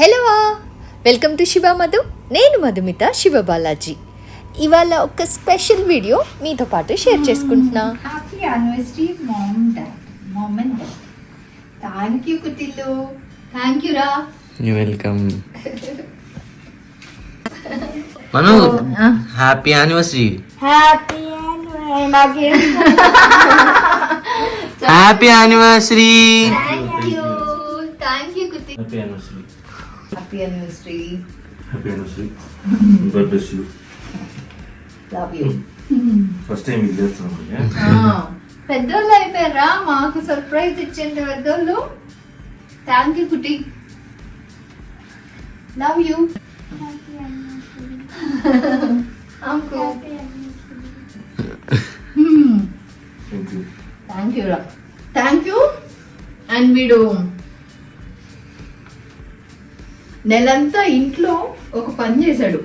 Hello welcome to Shiva Madhu. నేను మధుమిత శివ బాలాజీ. ఇవాళ ఒక స్పెషల్ వీడియో మీతో పాటు షేర్ చేసుకుంటున్నా. Happy anniversary mom dad. Mom and dad. Thank you కుటిల్లు thank you రా. You welcome Manu happy anniversary happy anniversary thank you thank you Kutti happy anniversary happy anniversary happy anniversary god bless you love you first time ఇది చేస్తున్నాం పెద్దోళ్ళు అయిపోయారా? మాకు surprise ఇచ్చింది పెద్దోళ్ళు. Thank you Kutti love you thank you thank you రా thank you and వీడు నెలంతా ఇంట్లో ఒక పని చేశాడు.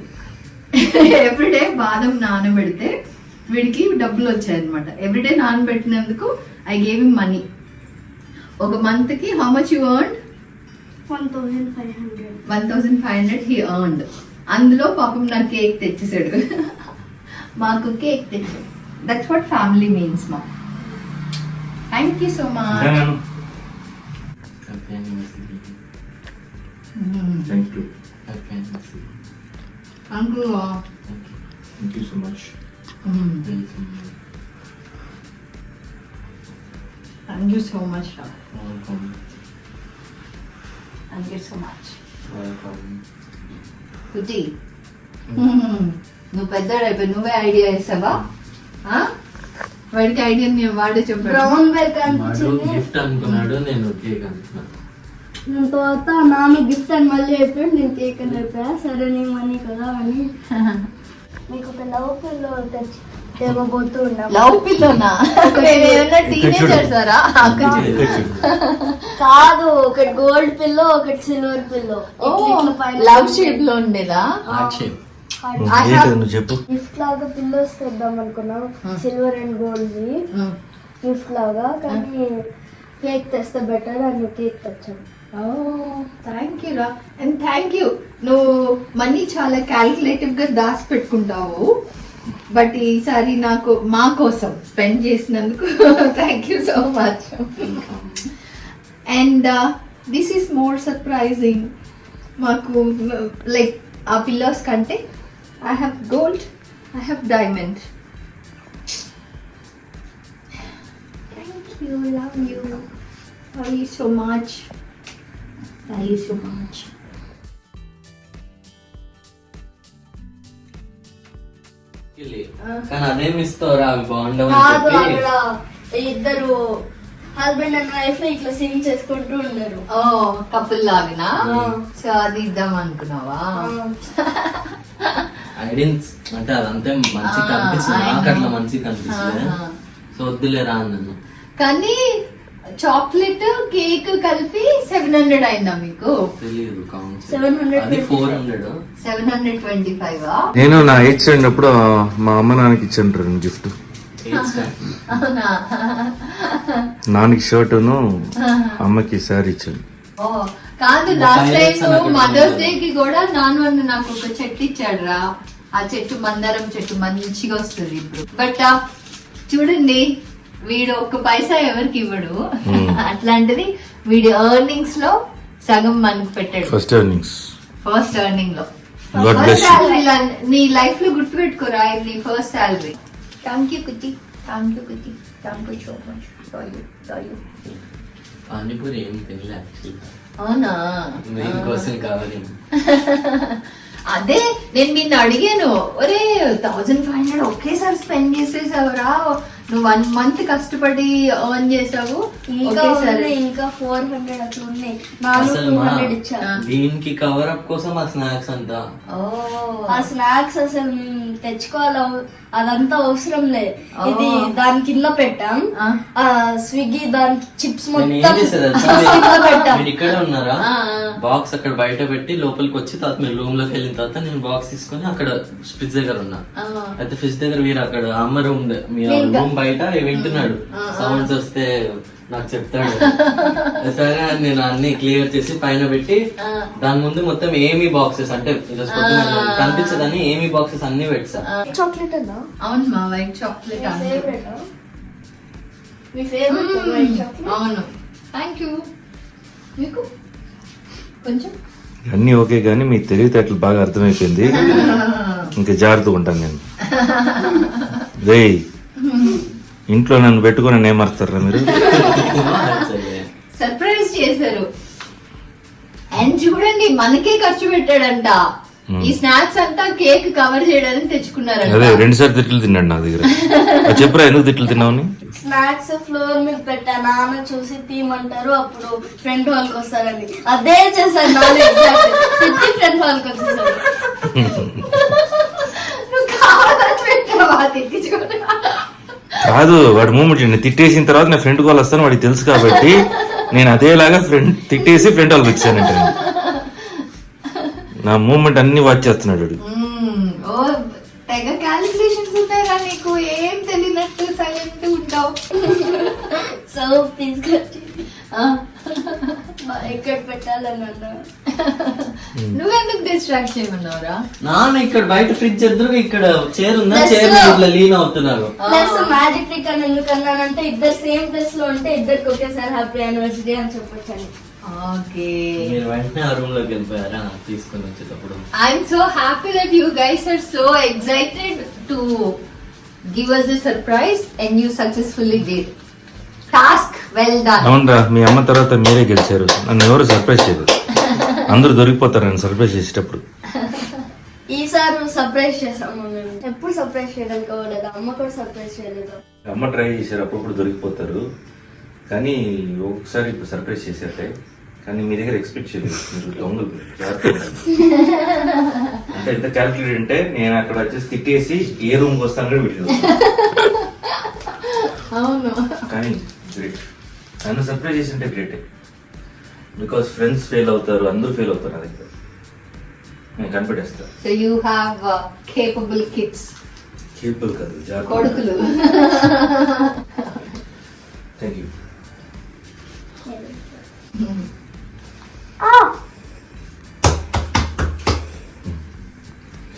ఎవ్రీడే బాదం నానబెడితే వీడికి డబ్బులు వచ్చాయన్నమాట. ఎవ్రీడే నానబెట్టినందుకు ఐ గేవ్ హిమ్ మనీ ఒక మంత్కి how much you earn one thousand five hundred. One thousand five hundred he earned అందులో పాపం నాకు కేక్ తెచ్చేసాడు మాకు కేక్ తెచ్చాడు. దట్స్ వాట్ ఫ్యామిలీ మీన్స్ మా thank you so much thank you anniversary uncle thank you so much thank you so much రా welcome thank you so much welcome Kutti నువ్వు పెద్దోడు అయిపోయి నువ్వే ఐడియా ఇస్తావా ఆ? వాడికి ఐడియా వాడే చెప్పాడు. బ్రౌన్ అనిపించింది గిఫ్ట్ అనుకున్నాడు నేను కేక్ అనుకున్నా నేను తర్వాత నాన్న గిఫ్ట్ అని మళ్ళీ చెప్పాడు నేను కేక్ అని చెప్పా. సరే నీ మనీ కదా అని. మీకు ఒక లవ్ పిల్లో తెచ్చి తేవబోతూ ఉన్నాం. లవ్ పిల్లోనా ఏమన్నా టీనేజర్ సారా కాదు ఒకటి గోల్డ్ పిల్లో ఒకటి సిల్వర్ పిల్లో లవ్ షేప్లో ఉండేదా? చెప్పు. గిఫ్ట్ లాగా పిల్లోస్ తెద్దాం అనుకున్నాం. సిల్వర్ అండ్ గోల్డ్ గిఫ్ట్ లాగా. కానీ కేక్ తెస్తే బెటర్ అని కేక్ తెచ్చాం. థ్యాంక్ యూ రా అండ్ థ్యాంక్ యూ నువ్వు మనీ చాలా క్యాల్కులేటివ్గా దాచి పెట్టుకుంటావు బట్ ఈసారి నాకు మా కోసం స్పెండ్ చేసినందుకు thank you so much and this is more surprising మాకు లైక్ ఆ పిల్లోస్ కంటే I have gold I have diamond thank you love you love you so much love you so much కానీ అదేం ఇస్తావురా? అవి బాగుండవు ఇద్దరు హస్బెండ్ అండ్ వైఫ్ ఇట్లా సింగ్ చేసుకుంటూ ఉన్నారు ఓ కపుల్ లాగినా. సో అది ఇద్దాం అనుకున్నావా? ఐడియన్స్ అంటే అదంతే మంచి కనిపిస్తుంది. నాకు. అట్లా మంచి కనిపిస్తుంది. సో వద్దులేరా అన్నాను. కానీ చాక్లెట్ కేక్ కలిపి సెవెన్ హండ్రెడ్ అయిందా మీకు? తెలియదు కౌంట్ 725. అది four hundred seven hundred twenty five? నేను నా స్టాండర్డ్ అప్పుడు మా అమ్మ నాన్నకి ఇచ్చాను గిఫ్ట్ అవునా? నాన్నకి షర్టును అమ్మకి శారీ ఇచ్చాను. ఓ కాదు లాస్ట్ టైం మదర్స్ డే కి కూడా నాన్న వాళ్ళు నాకు ఒక చెట్టు ఇచ్చాడు రా. ఆ చెట్టు మందారం చెట్టు మంచిగా వస్తుంది ఇప్పుడు. బట్ చూడండి వీడు ఒక్క పైసా ఎవరికి ఇవ్వడు. అట్లాంటిది వీడి ఎర్నింగ్స్లో సగం మనకు పెట్టాడు. ఫస్ట్ ఎర్నింగ్స్ ఫస్ట్ ఎర్నింగ్లో. ఫస్ట్. శాలరీ నీ లైఫ్లో గుర్తు పెట్టుకోరా ఇది నీ first salary thank you Kutti thank you Kutti thank you so much you panipuri ఏం తినలే. అవునా? దీనికోసం కావాలి. అదే నేను నిన్ను అడిగాను. ఒరే థౌజండ్ ఫైవ్ హండ్రెడ్ ఒకేసారి స్పెండ్ చేసేసావురా. నువ్వు వన్ మంత్ కష్టపడి ఎర్న్ చేసావు ఇంకా ఉన్నాయి ఇంకా ఫోర్ హండ్రెడ్ అట్లా ఉన్నాయి. నాలుగు అసలు టూ మా హండ్రెడ్ ఇచ్చారు. దీనికి కవర్ అప్ కోసం ఆ స్నాక్స్ అంతా. ఓ. ఆ స్నాక్స్ అసలు తెచ్చుకోవాలి అదంతా అవసరం లే. ఓ. ఇది దాని కింద పెట్టాం. ఆ. స్విగ్గీ దానికి చిప్స్ మొత్తం పెట్టాం. ఇక్కడే ఉన్నారా? బాక్స్ అక్కడ బయట పెట్టి లోపలికి వచ్చి తర్వాత మీరు రూమ్లోకి వెళ్ళిన తర్వాత నేను బాక్స్ తీసుకొని అక్కడ ఫ్రిడ్జ్ దగ్గర ఉన్నా. అయితే ఫ్రిడ్జ్ దగ్గర మీరు అక్కడ అమ్మ రూమ్ రూమ్ బయట వింటున్నాడు. సౌండ్స్ వస్తే నాకు చెప్తాడు. సరే అని నేను అన్ని క్లియర్ చేసి పైన పెట్టి దాని ముందు మొత్తం ఏమీ బాక్సెస్ అంటే కనిపించదని ఏమీ బాక్సెస్ అన్ని పెట్టా చాక్లెట్ అన్నా? అవును మా వైట్ చాక్లెట్ అవును. థ్యాంక్ యూ మీకు? కొంచెం? అన్నీ ఓకే కానీ మీ తెలివితేటలు బాగా అర్థమైపోయింది. ఇంకా జాగ్రత్తగా ఉంటాను నేను. రే ఇంట్లో నన్ను పెట్టుకుని ఏమరుస్తారా మీరు? సర్ప్రైజ్ చేశారు. అండ్ చూడండి మనకే ఖర్చు పెట్టాడంట. ఈ స్నాక్స్ అంతా కేక్ కవర్ చేయడానికి తెచ్చుకున్నారంట. అదే రెండు సార్లు తిట్లు తిన్నాడు నా దగ్గర. చెప్పురా ఎందుకు తిట్లు తిన్నావని స్నాక్స్ ఫ్లోర్ మీద పెట్టా నాన్న చూసి తీయమంటారు అప్పుడు ఫ్రంట్ హాల్కి వస్తారని. అదే చేశారు. తిట్టి ఫ్రంట్ హాల్కి వచ్చేసారు నువ్వు కావాలని పెట్టావా? తెచ్చుకున్నా కాదు వాడు మూమెంట్ నేను తిట్టేసిన తర్వాత నా ఫ్రెండ్ కాల్ వస్తాను వాడికి తెలుసు కాబట్టి నేను అదేలాగా ఫ్రెండ్ తిట్టేసి ఫ్రెండ్ వాళ్ళకి వచ్చానంట నేను. నా మూమెంట్ అన్ని వాచ్ చేస్తున్నాడు వాడు. తెగ క్యాలిక్యులేషన్స్ నీకు ఏం తెలియనట్టు సైలెంట్ ఉంటావు సో తీసుకొచ్చి ఎక్కడ పెట్టాలని అన్నా నువ్వెందుకు డిస్ట్రాక్ట్ చేయమన్నావురా? నాన్న ఇక్కడ బయట ఫ్రిడ్జ్ ఎదురుగా ఇక్కడ చైర్ ఉందా? చైర్. ఇట్లా లీన్ అవుతున్నారు. ప్లస్ మ్యాజిక్ ట్రిక్ అని ఎందుకు అన్నానంటే ఇద్దరు సేమ్ ప్లేస్లో ఉంటే ఇద్దరికి ఒకేసారి హ్యాపీ యానివర్సరీ అని చెప్పొచ్చని. ఓకే. మీరు వెంటనే ఆ రూమ్లోకి వెళ్ళిపోయారా? తీసుకొని వచ్చేటప్పుడు. I'm so happy that you guys are so excited to give us a surprise and you successfully did well done అవునరా మీ అమ్మ తర్వాత మీరే గెలిచారు. నన్ను ఎవరు సర్ప్రైజ్ చేయరు అందరూ దొరికిపోతారు నన్ను సర్ప్రైజ్ చేసేటప్పుడు. ఈసారి సర్ప్రైజ్ చేసాము ఎప్పుడు సర్ప్రైజ్ చేయడానికి అవ్వలేదు. అమ్మ కూడా సర్ప్రైజ్ చేయలేదు. అమ్మ ట్రై చేశారు అప్పుడప్పుడు దొరికిపోతారు. కానీ ఒకసారి ఇప్పుడు సర్ప్రైజ్ చేశారులే కానీ మీ దగ్గర ఎక్స్పెక్ట్ చేయలేదు. మీరు దొంగలు. అంటే ఎంత క్యాల్కులేట్ అంటే నేను అక్కడ వచ్చేసి తిట్టేసి ఏ రూమ్కి వస్తాను కూడా వీడియో అవును. కానీ నన్ను సర్ప్రైజ్ చేసి అంటే గ్రేటే బికాస్ ఫ్రెండ్స్ ఫెయిల్ అవుతారు అందరూ ఫెయిల్ అవుతారు నా దగ్గర. నేను కనిపెట్టేస్తా so you have capable kids capable కాదు జాగ్రత్త. కొడుకులు. థ్యాంక్ యూ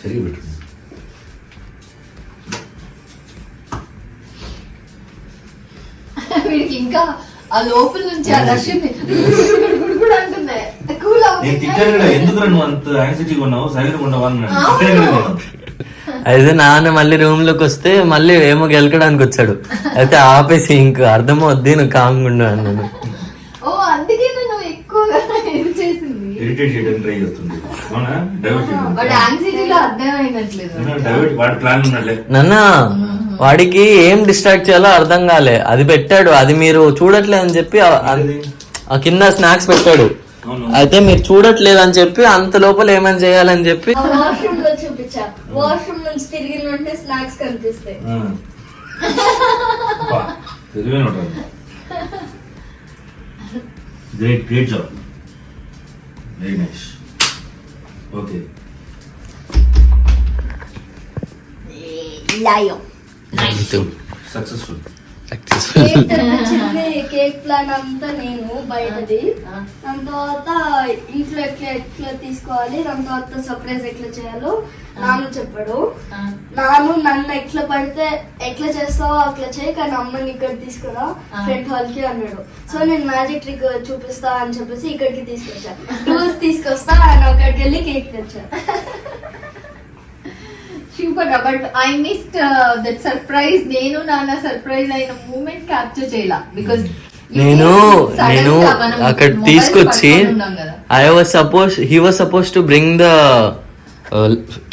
సరిగా పెట్టు. వీడికి ఇంకా ఆ లోపల నుంచి ఆ రష్ ఉంది కూడా అంటుంది కూల్ నేను తిట్టాను కూడా ఎందుకు నువ్వు అంత యాంగ్జైటీగా ఉన్నావు తిట్టాను కూడా నేను. అయితే నాన్న మళ్ళీ రూమ్లోకి వస్తే మళ్ళీ ఏమో గెలకడానికి వచ్చాడు. అయితే ఆపేసి ఇంక అర్థం వద్ది నువ్వు కామ్గుండు అన్నాను ఓ అందుకే నువ్వు ఎక్కువగా ఇది చేసింది. ఇరిటేట్ చేయడానికి ట్రై చేస్తుంది. అవునా? డైవర్ట్ వాడు యాంగ్జైటీలో అర్థమైనట్లేదు. చేయడం డైవర్ట్ వాడి ప్లాన్ ఉన్నట్లే. నాన్న వాడికి ఏం డిస్ట్రాక్ట్ చేయాలో అర్థం కాలే. అది పెట్టాడు అది మీరు చూడట్లేదు అని చెప్పి ఆ- కింద స్నాక్స్ పెట్టాడు. అయితే మీరు చూడట్లేదు అని చెప్పి అంత లోపల ఏమైనా చేయాలని చెప్పి great great job very nice okay లాయం successful cake plan అంతా నేను బయటది. దాని తర్వాత ఇంట్లో ఎట్లా ఎట్లా తీసుకోవాలి దాని తర్వాత సర్ప్రైజ్ ఎట్లా చేయాలో నాన్న చెప్పాడు. నాను నన్ను ఎట్లా పడితే ఎట్లా చేస్తావో అట్లా చేయి కానీ అమ్మని ఇక్కడ తీసుకురా ఫ్రంట్ హాల్కి అన్నాడు. సో నేను మ్యాజిక్ ట్రిక్ చూపిస్తా అని చెప్పేసి ఇక్కడికి తీసుకొచ్చా. టూల్స్ తీసుకొస్తా ఆయన అక్కడికి వెళ్ళి కేక్ తెచ్చా. Super but I missed that surprise నేను నాన్న సర్ప్రైజ్ అయిన మూమెంట్ క్యాప్చర్ చేయాల. బికాస్ నేను నేను అక్కడ తీసుకొచ్చి I was suppose he was suppose to bring the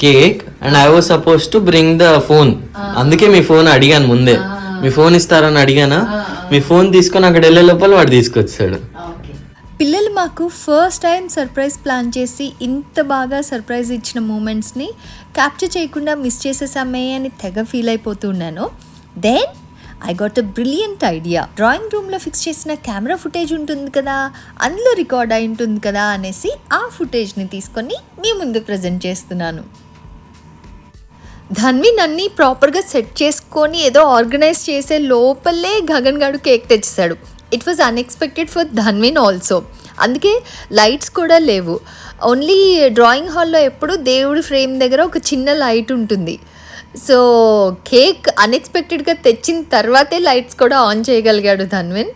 cake and I was suppose to bring the phone అందుకే మీ ఫోన్ అడిగాను ముందే. మీ ఫోన్ ఇస్తారని అడిగానా? మీ ఫోన్ తీసుకొని అక్కడ వెళ్ళే లోపల వాడు తీసుకొచ్చాడు. పిల్లలు మాకు ఫస్ట్ టైం సర్ప్రైజ్ ప్లాన్ చేసి ఇంత బాగా సర్ప్రైజ్ ఇచ్చిన మూమెంట్స్ని క్యాప్చర్ చేయకుండా మిస్ చేసేసామే అని తెగ ఫీల్ అయిపోతున్నాను then I got a brilliant idea drawing రూమ్లో ఫిక్స్ చేసిన కెమెరా ఫుటేజ్ ఉంటుంది కదా అందులో రికార్డ్ అయి ఉంటుంది కదా అనేసి ఆ ఫుటేజ్ని తీసుకొని మీ ముందు ప్రజెంట్ చేస్తున్నాను. ధన్వి నన్ని ప్రాపర్గా సెట్ చేసుకొని ఏదో ఆర్గనైజ్ చేసే లోపలే గగన్ గాడు cake తెచ్చేసాడు. It was unexpected for Dhanvin also అందుకే లైట్స్ కూడా లేవు. ఓన్లీ డ్రాయింగ్ హాల్లో ఎప్పుడు దేవుడి ఫ్రేమ్ దగ్గర ఒక చిన్న లైట్ ఉంటుంది. సో కేక్ అన్ఎక్స్పెక్టెడ్గా తెచ్చిన తర్వాతే లైట్స్ కూడా ఆన్ చేయగలిగాడు ధన్విన్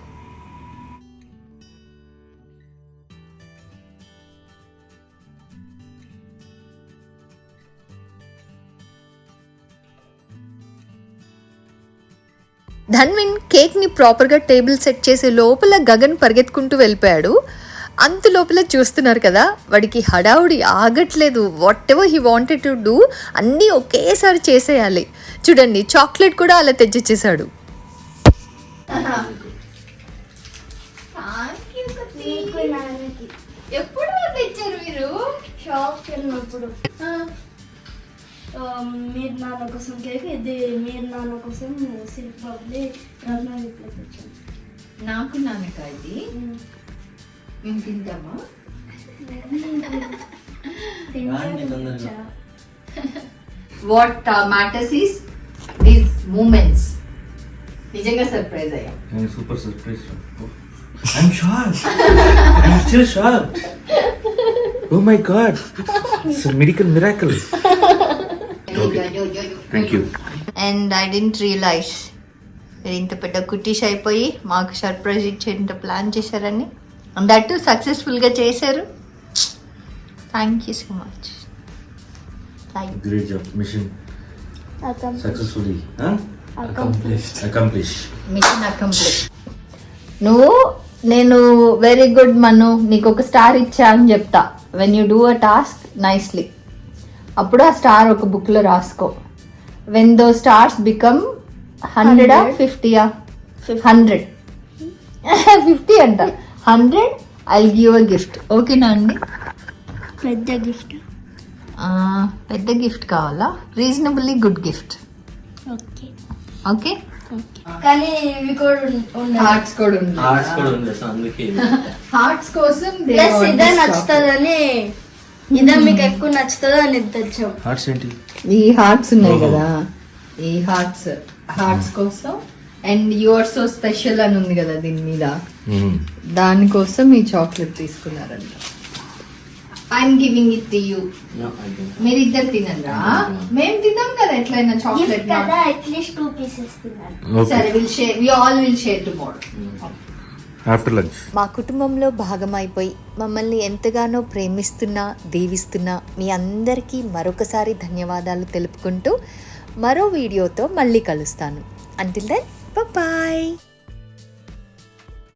ధన్విన్ కేక్ని ప్రాపర్గా టేబుల్ సెట్ చేసే లోపల గగన్ పరిగెత్తుకుంటూ వెళ్ళిపోయాడు. అంత లోపల చూస్తున్నారు కదా వాడికి హడావుడి ఆగట్లేదు. Whatever he wanted to do అన్నీ ఒకేసారి చేసేయాలి. చూడండి చాక్లెట్ కూడా అలా తెచ్చిచ్చేసాడు ఎప్పుడు తెచ్చారు మీరు? ఆ, మీరు నాన్న కోసం కేక్ ఇది మీరు నాన్న కోసం సిల్క్ బబ్లీ రత్న రిప్లై వచ్చాను నాకు నాన్నక ఇది? మేము తింటామా? What matters is these moments నిజంగా సర్ప్రైజ్ అయ్యా. Super surprise I'm shock I'm still shock oh my god it's medical miracle thank you and I didn't realize మీరు ఇంత పెద్ద కుటీస్ అయిపోయి మాకు సర్ప్రైజ్ ఇచ్చేంత ప్లాన్ చేశారని. దట్టు సక్సెస్ఫుల్గా చేశారు. Thank you so much mission accomplished నువ్వు నేను వెరీ గుడ్ మను నీకు ఒక స్టార్ ఇచ్చా అని చెప్తా. When you do a task nicely అప్పుడు ఆ స్టార్ ఒక బుక్లో రాసుకో. వెన్ దో స్టార్స్ బికమ్ హండ్రెడా ఫిఫ్టీయా హండ్రెడ్ ఫిఫ్టీ అంట. Hundred I give a gift ఓకేనా అండి? పెద్ద గిఫ్ట్ పెద్ద గిఫ్ట్ కావాలా? Reasonably good gift okay. Okay? కానీ ఇవి కూడా హార్ట్స్ కూడా ఉంది ఆర్ట్స్ కూడా ఉంది సో అందుకే. హార్ట్స్ కోసం ప్లస్ ఇదే. నచ్చుతుందని ఇదే మీకు ఎక్కువ నచ్చుతుంది అని తెచ్చాం. హార్ట్స్ ఏంటి? ఈ హార్ట్స్ ఉన్నాయి కదా. ఈ హార్ట్స్ హార్ట్స్ కోసం అండ్ యువర్ సో స్పెషల్ అని ఉంది కదా దీని మీద. దానికోసం ఈ chocolate తీసుకున్నారంట. I'm giving it to you మీరు ఇద్దరు తినరా మేము తిన్నాం కదా ఎట్లయినా చాక్లెట్ కదా అట్లీస్ట్ టూ పీసెస్ తిన్నాను. సరే will share we all will share tomorrow after lunch మా కుటుంబంలో భాగమైపోయి మమ్మల్ని ఎంతగానో ప్రేమిస్తున్నా దీవిస్తున్నా మీ అందరికీ మరొకసారి ధన్యవాదాలు తెలుపుకుంటూ మరో వీడియోతో మళ్ళీ కలుస్తాను. Until then bye